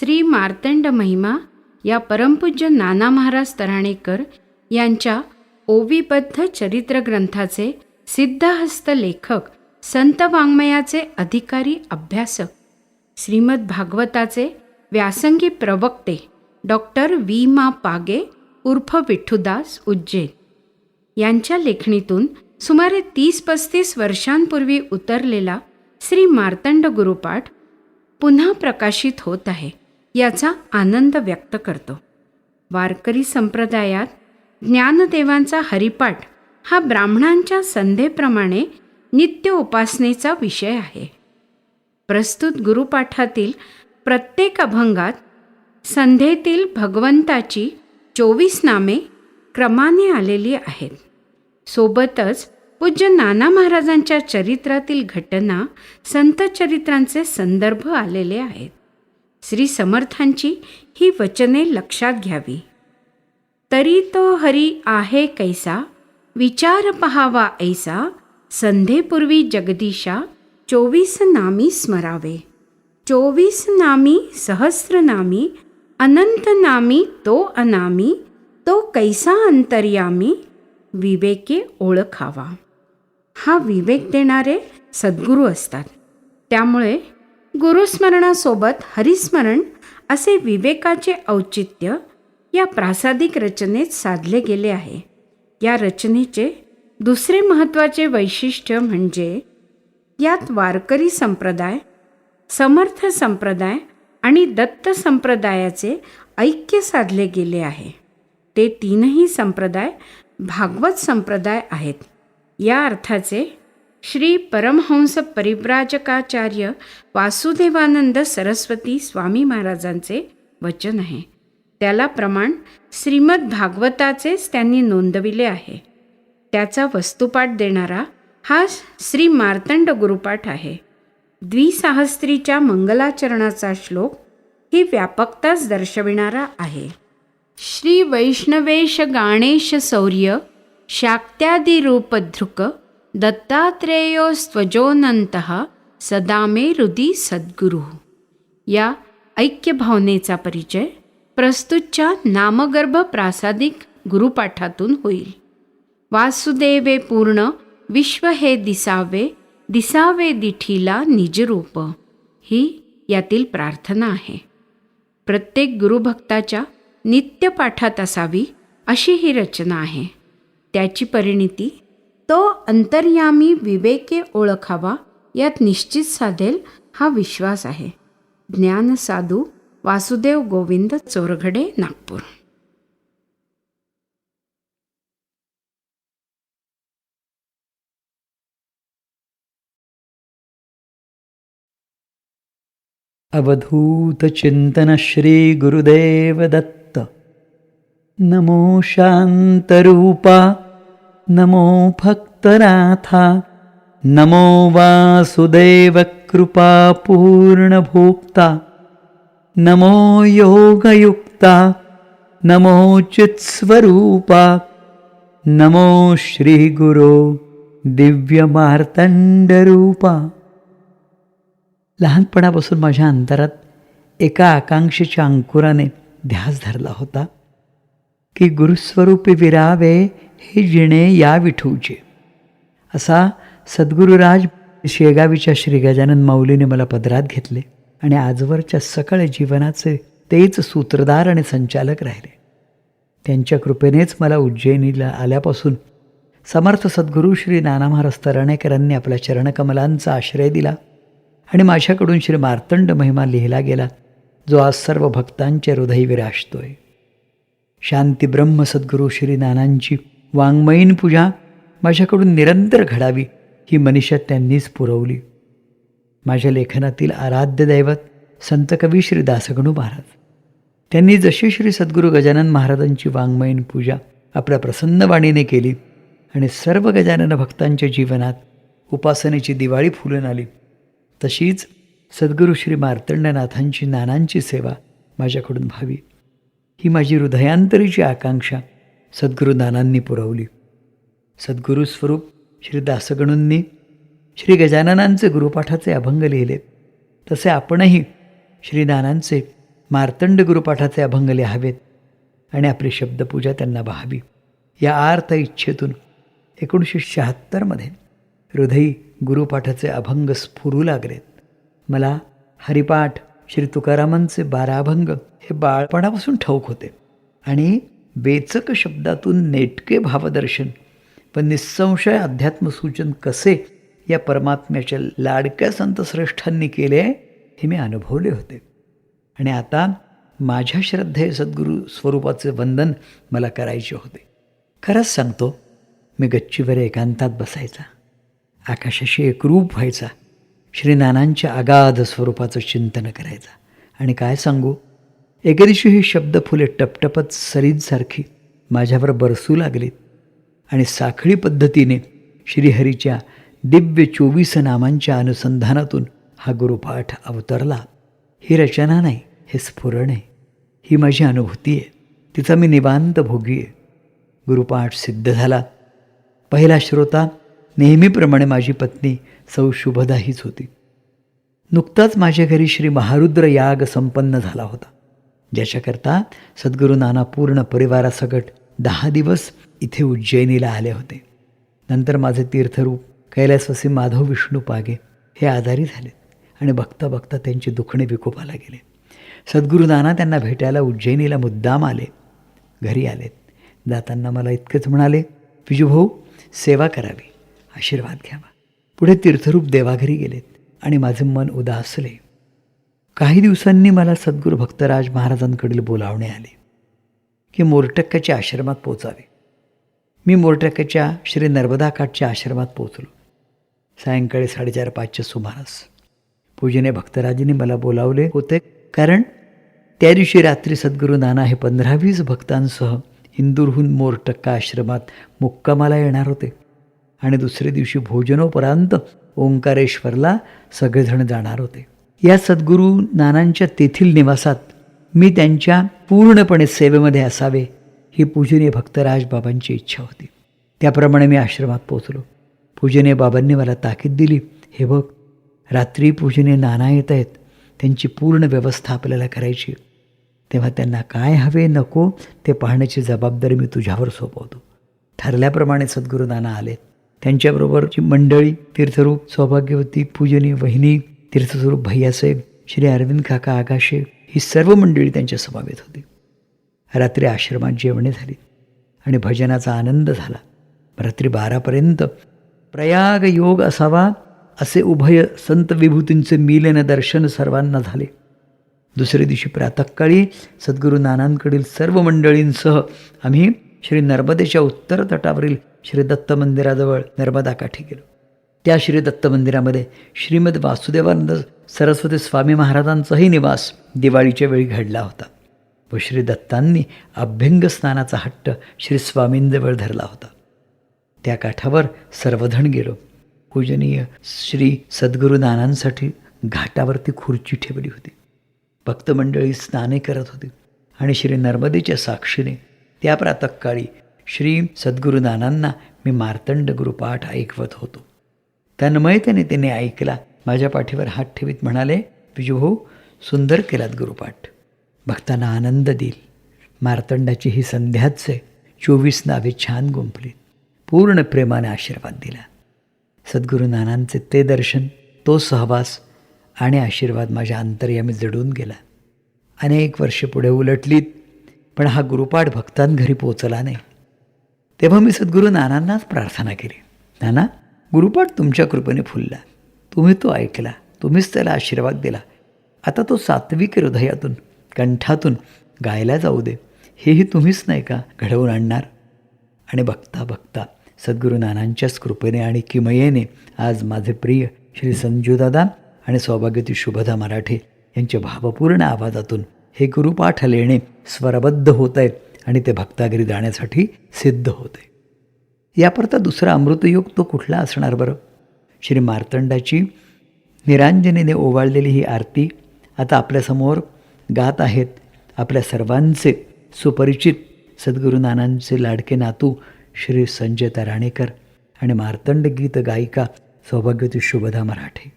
श्री मार्तंड महिमा या परमपूज्य नाना महाराज तराणेकर यांच्या ओवीबद्ध चरित्र ग्रंथाचे सिद्धहस्त लेखक संत वाङ्मयाचे अधिकारी अभ्यासक श्रीमद भागवताचे व्यासंगी प्रवक्ते डॉक्टर वी. मा. पागे उर्फ विठ्ठुदास उज्जैन यांच्या लेखणीतून सुमारे तीस पस्तीस वर्षांपूर्वी उतरलेला श्री मार्तंड गुरुपाठ पुन्हा प्रकाशित होत आहे. याचा आनंद व्यक्त करतो. वारकरी संप्रदायात ज्ञानदेवांचा हरिपाठ हा ब्राह्मणांच्या संधेप्रमाणे नित्य उपासनेचा विषय आहे. प्रस्तुत गुरुपाठातील प्रत्येक अभंगात संध्येतील भगवंताची चोवीस नामे क्रमाने आलेली आहेत. सोबतच पूज्य नाना महाराजांच्या चरित्रातील घटना संत चरित्रांचे संदर्भ आलेले आहेत. श्री समर्थांची ही वचने लक्षात घ्यावी. तरी तो हरी आहे कैसा? विचार पहावा ऐसा? संध्येपूर्वी जगदीशा चोवीस नामी स्मरावे. चोवीस नामी सहस्र नामी अनंत नामी तो अनामी तो कैसा अंतर्यामी? विवेके ओळखावा. हा विवेक देणारे सद्गुरू असतात. त्यामुळे गुरुस्मरणासोबत हरिस्मरण असे विवेकाचे औचित्य या प्रासादिक रचनेत साधले गेले आहे. या रचनेचे दुसरे महत्त्वाचे वैशिष्ट्य म्हणजे यात वारकरी संप्रदाय समर्थ संप्रदाय आणि दत्त संप्रदायाचे ऐक्य साधले गेले आहे. ते तीनही संप्रदाय भागवत संप्रदाय आहेत. या अर्थाचे श्री परमहंस परिव्राजकाचार्य वासुदेवानंद सरस्वती स्वामी महाराजांचे वचन आहे. त्याला प्रमाण श्रीमद भागवताचेच त्यांनी नोंदविले आहे. त्याचा वस्तुपाठ देणारा हा श्री मार्तंड गुरुपाठ आहे. द्विसाहस्त्रीच्या मंगलाचरणाचा श्लोक ही व्यापकताच दर्शविणारा आहे. श्री वैष्णवेश गाणेश शौर्य शाक्त्यादिरूपधृक दत्तात्रेयोस्त्वजोनंत सदा मे हृदी सद्गुरू। या ऐक्यभावनेचा परिचय प्रस्तुतच्या नामगर्भ प्रासादिक गुरुपाठातून होईल। वासुदेवे पूर्ण विश्व हे दिसावे दिसावे दिठीला निजरूप ही यातील प्रार्थना आहे। प्रत्येक गुरुभक्ताच्या नित्यपाठात असावी अशी ही रचना आहे। त्याची परिणिती तो अंतर्यामी विवेके ओळखावा यात निश्चित साधेल हा विश्वास आहे. ज्ञान साधू वासुदेव गोविंद चोरघडे नागपूर. अवधूत चिंतन श्री गुरुदेव दत्त नमो शान्तरूपा नमो भक्तनाथा नमो वासुदेवकृपापूर्णभोक्ता नमो योगयुक्ता नमो चित्स्वरूपा नमो श्रीगुरो दिव्यमार्तंडरूपा. लहानपणापासून माझ्या अंतरात एका आकांक्षेच्या अंकुराने ध्यास धरला होता की गुरुस्वरूपी विरावे हे जिणे या विठूचे. असा सद्गुरुराज शेगावीच्या श्री गजानन माऊलीने मला पदरात घेतले आणि आजवरच्या सकळ जीवनाचे तेच सूत्रधार आणि संचालक राहिले. त्यांच्या कृपेनेच मला उज्जैनीला आल्यापासून समर्थ सद्गुरू श्री नाना महाराज तरणेकरांनी आपल्या चरणकमलांचा आश्रय दिला आणि माझ्याकडून श्री मार्तंड महिमा लिहिला गेला जो आज सर्व भक्तांचे हृदय विराजतोय शांती ब्रह्म सद्गुरू श्री नानांची वाङ्मयीन पूजा माझ्याकडून निरंतर घडावी ही मनीषा त्यांनीच पुरवली. माझ्या लेखनातील आराध्य दैवत संत कवी श्री दासगणू महाराज. त्यांनी जशी श्री सद्गुरू गजानन महाराजांची वाङ्मयीन पूजा आपल्या प्रसन्न वाणीने केली आणि सर्व गजानन भक्तांच्या जीवनात उपासनेची दिवाळी फुलून आली तशीच सद्गुरू श्री मार्तंडनाथांची नानांची सेवा माझ्याकडून व्हावी. ही माझी हृदयांतरीची आकांक्षा सद्गुरू नानांनी पुरवली. सद्गुरू स्वरूप श्री दासगणूंनी श्री गजाननांचे गुरुपाठाचे अभंग लिहिले तसे आपणही श्री नानांचे मार्तंड गुरुपाठाचे अभंग लिहावेत आणि आपली शब्दपूजा त्यांना व्हावी या आर्थ इच्छेतून एकोणीसशे शहात्तरमध्ये हृदयी गुरुपाठाचे अभंग स्फुरू लागलेत. मला हरिपाठ श्री तुकारामांचे बारा अभंग हे बाळपणापासून ठाऊक होते आणि बेचक शब्दातून नेटके भावदर्शन. व निसंशय अध्यात्मसूचन कसे या परमात्म्याच्या लाडक्या संतश्रेष्ठांनी केले हे मी अनुभवले होते. आणि आता माझ्या श्रद्धे सद्गुरू स्वरूपाचे वंदन मला करायचे होते. खरंच सांगतो मी गच्चीवर एकांतात बसायचा. आकाशाशी एकरूप व्हायचा. श्रीनानांच्या अगाध स्वरूपाचं चिंतन करायचा. आणि काय सांगू? एके दिवशी ही शब्द फुले टपटपत सरींसारखी माझ्यावर बरसू लागलीत आणि साखळी पद्धतीने श्रीहरीच्या दिव्य चोवीस नामांच्या अनुसंधानातून हा गुरुपाठ अवतरला. ही रचना नाही हे स्फुरण आहे. ही माझी अनुभूती आहे. तिचा मी निवांत भोगी आहे. गुरुपाठ सिद्ध झाला. पहिला श्रोता नेहमीप्रमाणे माझी पत्नी सौशुभदा हीच होती. नुकताच माझ्या घरी श्री महारुद्र याग संपन्न झाला होता. ज्याच्याकरता सद्गुरू नाना पूर्ण परिवारासकट दहा दिवस इथे उज्जैनीला आले होते. नंतर माझे तीर्थरूप कैलासवासी माधव विष्णू पागे हे आजारी झाले आणि बघता बघता त्यांची दुखणे विकोपाला गेले. सद्गुरू नाना त्यांना भेटायला उज्जैनीला मुद्दाम आले. घरी आलेत जाताना मला इतकंच म्हणाले विजूभाऊ सेवा करावी. आशीर्वाद घ्यावा. पुढे तीर्थरूप देवाघरी गेलेत आणि माझे मन उदासले. काही दिवसांनी मला सद्गुरू भक्तराज महाराजांकडील बोलावणे आले की मोरटक्क्याच्या आश्रमात पोचावे. मी मोरटक्क्याच्या श्री नर्मदा काठच्या आश्रमात पोचलो. सायंकाळी साडेचार पाचच्या सुमारास पूजने भक्तराजीने मला बोलावले होते. कारण त्या दिवशी रात्री सद्गुरू नाना हे पंधरा वीस भक्तांसह इंदूरहून मोरटक्का आश्रमात मुक्कामाला येणार होते. आणि दुसऱ्या दिवशी भोजनोपरांत ओंकारेश्वरला सगळेजण जाणार होते. या सद्गुरू नानांच्या तेथील निवासात मी त्यांच्या पूर्णपणे सेवेमध्ये असावे ही पूजनीय भक्तराज बाबांची इच्छा होती. त्याप्रमाणे मी आश्रमात पोचलो पूजनीय बाबांनी मला ताकीद दिली हे बघ रात्री पूजनीय नाना येत आहेत त्यांची पूर्ण व्यवस्था आपल्याला करायची. तेव्हा त्यांना काय हवे नको ते पाहण्याची जबाबदारी मी तुझ्यावर सोपवतो. ठरल्याप्रमाणे सद्गुरू नाना आलेत. त्यांच्याबरोबरची मंडळी तीर्थरूप सौभाग्यवती पूजनीय वहिनी तीर्थस्वरूप भैयासाहेब श्री अरविंद काका आगाशे ही सर्व मंडळी त्यांच्या समावेत होती. रात्री आश्रमात जेवणे झाली आणि भजनाचा आनंद झाला. रात्री बारापर्यंत प्रयाग योग असावा असे उभय संत विभूतींचे मिलन दर्शन सर्वांना झाले. दुसऱ्या दिवशी प्रातःकाळी सद्गुरू नानांकडील सर्व मंडळींसह आम्ही श्री नर्मदेच्या उत्तर तटावरील श्री दत्त मंदिराजवळ नर्मदा काठी गेलो. त्या श्री दत्त मंदिरामध्ये श्रीमद वासुदेवानंद सरस्वती स्वामी महाराजांचाही निवास दिवाळीच्या वेळी घडला होता. व श्री दत्तांनी अभ्यंग स्नानाचा हट्ट श्री स्वामींजवळ धरला होता. त्या काठावर सर्वधण गेलो. पूजनीय श्री सद्गुरू नानांसाठी घाटावरती खुर्ची ठेवली होती. भक्तमंडळी स्नाने करत होती आणि श्री नर्मदेच्या साक्षीने त्या प्रातःकाळी श्री सद्गुरू नानांना मी मार्तंड गुरुपाठ ऐकवत होतो. तन्मयतेने त्याने ऐकला. माझ्या पाठीवर हात ठेवीत म्हणाले विजूभाऊ हो, सुंदर केलात गुरुपाठ. भक्तांना आनंद देईल. मार्तंडाची ही संध्याच आहे चोवीस नावे छान गुंफलीत. पूर्ण प्रेमाने आशीर्वाद दिला. सद्गुरू नानांचे ते दर्शन तो सहवास आणि आशीर्वाद माझ्या अंतर्यामी जडून गेला. अनेक वर्षे पुढे उलटलीत पण हा गुरुपाठ भक्तांघरी पोचला नाही. तेव्हा मी सद्गुरू नानांनाच प्रार्थना केली. नाना गुरुपाठ तुमच्या कृपेने फुलला. तुम्ही तो ऐकला. तुम्हीच त्याला आशीर्वाद दिला. आता तो सात्विक हृदयातून कंठातून गायला जाऊ दे. हेही तुम्हीच नाही का घडवून आणणार? आणि बघता बघता सद्गुरू नानांच्याच कृपेने आणि किमयेने आज माझे प्रिय श्री संजूदादा आणि सौभाग्यती शुभदा मराठे यांच्या भावपूर्ण आवाजातून हे गुरुपाठ लेणे स्वरबद्ध होत आहेत आणि ते भक्तागिरी जाण्यासाठी सिद्ध होते यापरता दुसरा अमृतयोग तो कुठला असणार बरं? श्री मार्तंडाची निरांजनेने ओवाळलेली ही आरती आता आपल्यासमोर गात आहेत आपल्या सर्वांचे सुपरिचित सद्गुरू नानांचे लाडके नातू श्री संजय तराणेकर आणि मार्तंड गीत गायिका सौभाग्यवती शुभदा मराठे.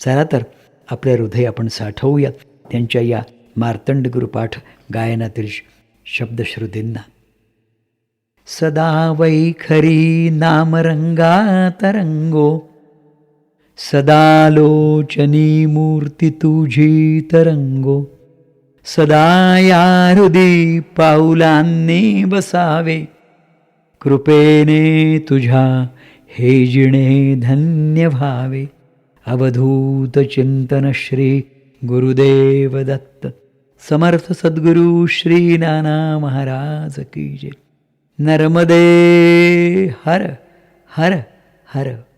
चला तर आपले हृदय आपण साठवूया त्यांच्या या मार्तंड गुरुपाठ गायनातील शब्दश्रुतींना. सदा वैखरी नामरंगा तरंगो सदालोचनी मूर्ती तुझी तरंगो। सदा या हृदी पाऊलांनी बसावे। कृपेने तुझ्या हे जिणे धन्य व्हावे। अवधूत चिंतन श्री गुरुदेव दत्त। समर्थ सद्गुरु श्री नाना महाराज की जय। नर्मदे हर हर हर।